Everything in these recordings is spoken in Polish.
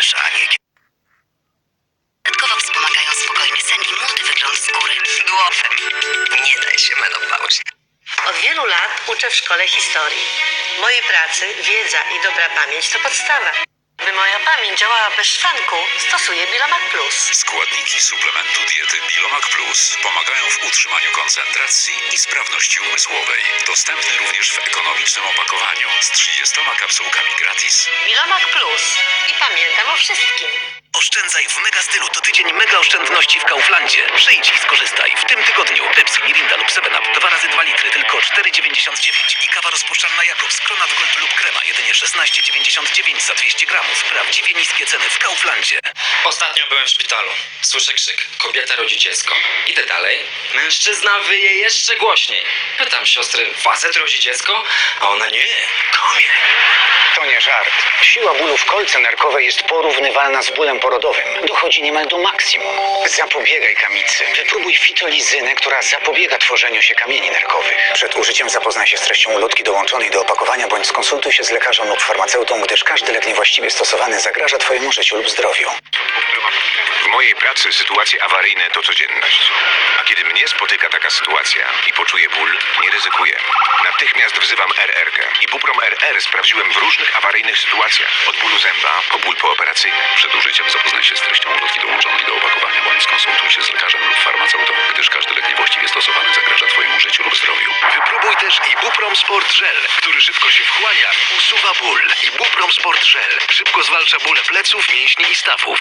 wiesz, a nie Dodatkowo wspomagają spokojny sen i młody wygląd skóry. Duofem. Nie daj się menopauzie. Od wielu lat uczę w szkole historii. W mojej pracy wiedza i dobra pamięć to podstawa. Moja pamięć działała bez szwanku, stosuję Bilomac Plus. Składniki suplementu diety Bilomac Plus pomagają w utrzymaniu koncentracji i sprawności umysłowej. Dostępny również w ekonomicznym opakowaniu z 30 kapsułkami gratis. Bilomac Plus. I pamiętam o wszystkim. Oszczędzaj w mega stylu. To tydzień mega oszczędności w Kauflandzie. Przyjdź i skorzystaj. W tym tygodniu Pepsi, Mirinda lub 7up 2 razy 2 litry tylko 4,99 i kawa rozpuszczalna Jakobs Kronat Gold lub krema jedynie 16,99 za 200 gramów. Prawdziwie niskie ceny w Kauflandzie. Ostatnio byłem w szpitalu. Słyszę krzyk. Kobieta rodzi dziecko. Idę dalej. Mężczyzna wyje jeszcze głośniej. Pytam siostry, facet rodzi dziecko? A ona nie. Komie. Nie żart. Siła bólu w kolce nerkowej jest porównywalna z bólem porodowym. Dochodzi niemal do maksimum. Zapobiegaj kamicy. Wypróbuj fitolizynę, która zapobiega tworzeniu się kamieni nerkowych. Przed użyciem zapoznaj się z treścią ulotki dołączonej do opakowania bądź skonsultuj się z lekarzem lub farmaceutą, gdyż każdy lek niewłaściwie stosowany zagraża Twojemu życiu lub zdrowiu. W mojej pracy sytuacje awaryjne to codzienność. A kiedy mnie spotyka taka sytuacja i poczuję ból, nie ryzykuję. Natychmiast wzywam RR-kę. I sprawdziłem w różnych awaryjnych sytuacjach. Od bólu zęba po ból pooperacyjny. Przed użyciem zapoznaj się z treścią ulotki dołączonej do opakowania bądź skonsultuj się z lekarzem lub farmaceutą, gdyż każdy lek niewłaściwie stosowany zagraża Twojemu życiu lub zdrowiu. Wypróbuj też Ibuprom Sport Gel, który szybko się wchłania i usuwa ból. Ibuprom Sport Gel szybko zwalcza bóle pleców, mięśni i stawów.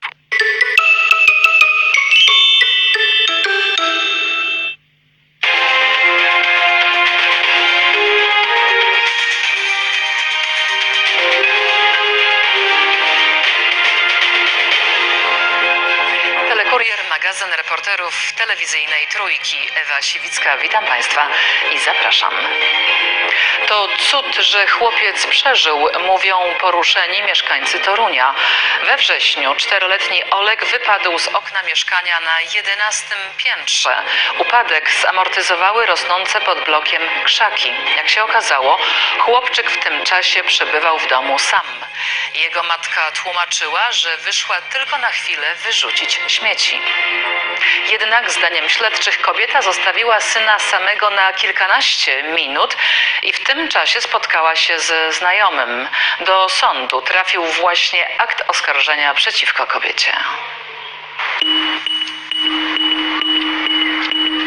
Magazyn reporterów telewizyjnej Trójki. Ewa Siwicka, witam Państwa i zapraszam. To cud, że chłopiec przeżył, mówią poruszeni mieszkańcy Torunia. We wrześniu czteroletni Olek wypadł z okna mieszkania na 11 piętrze. Upadek zamortyzowały rosnące pod blokiem krzaki. Jak się okazało, chłopczyk w tym czasie przebywał w domu sam. Jego matka tłumaczyła, że wyszła tylko na chwilę wyrzucić śmieci. Jednak zdaniem śledczych kobieta zostawiła syna samego na kilkanaście minut i w tym czasie spotkała się ze znajomym. Do sądu trafił właśnie akt oskarżenia przeciwko kobiecie.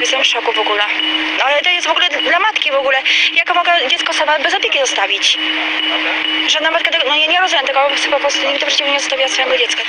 Jestem w szoku w ogóle. No, Ale to jest w ogóle dla matki w ogóle. Jak mogę dziecko sama bez opieki zostawić? Żadna matka tego, no ja nie rozumiem tego, po prostu nigdy w życiu nie zostawiła swojego dziecka.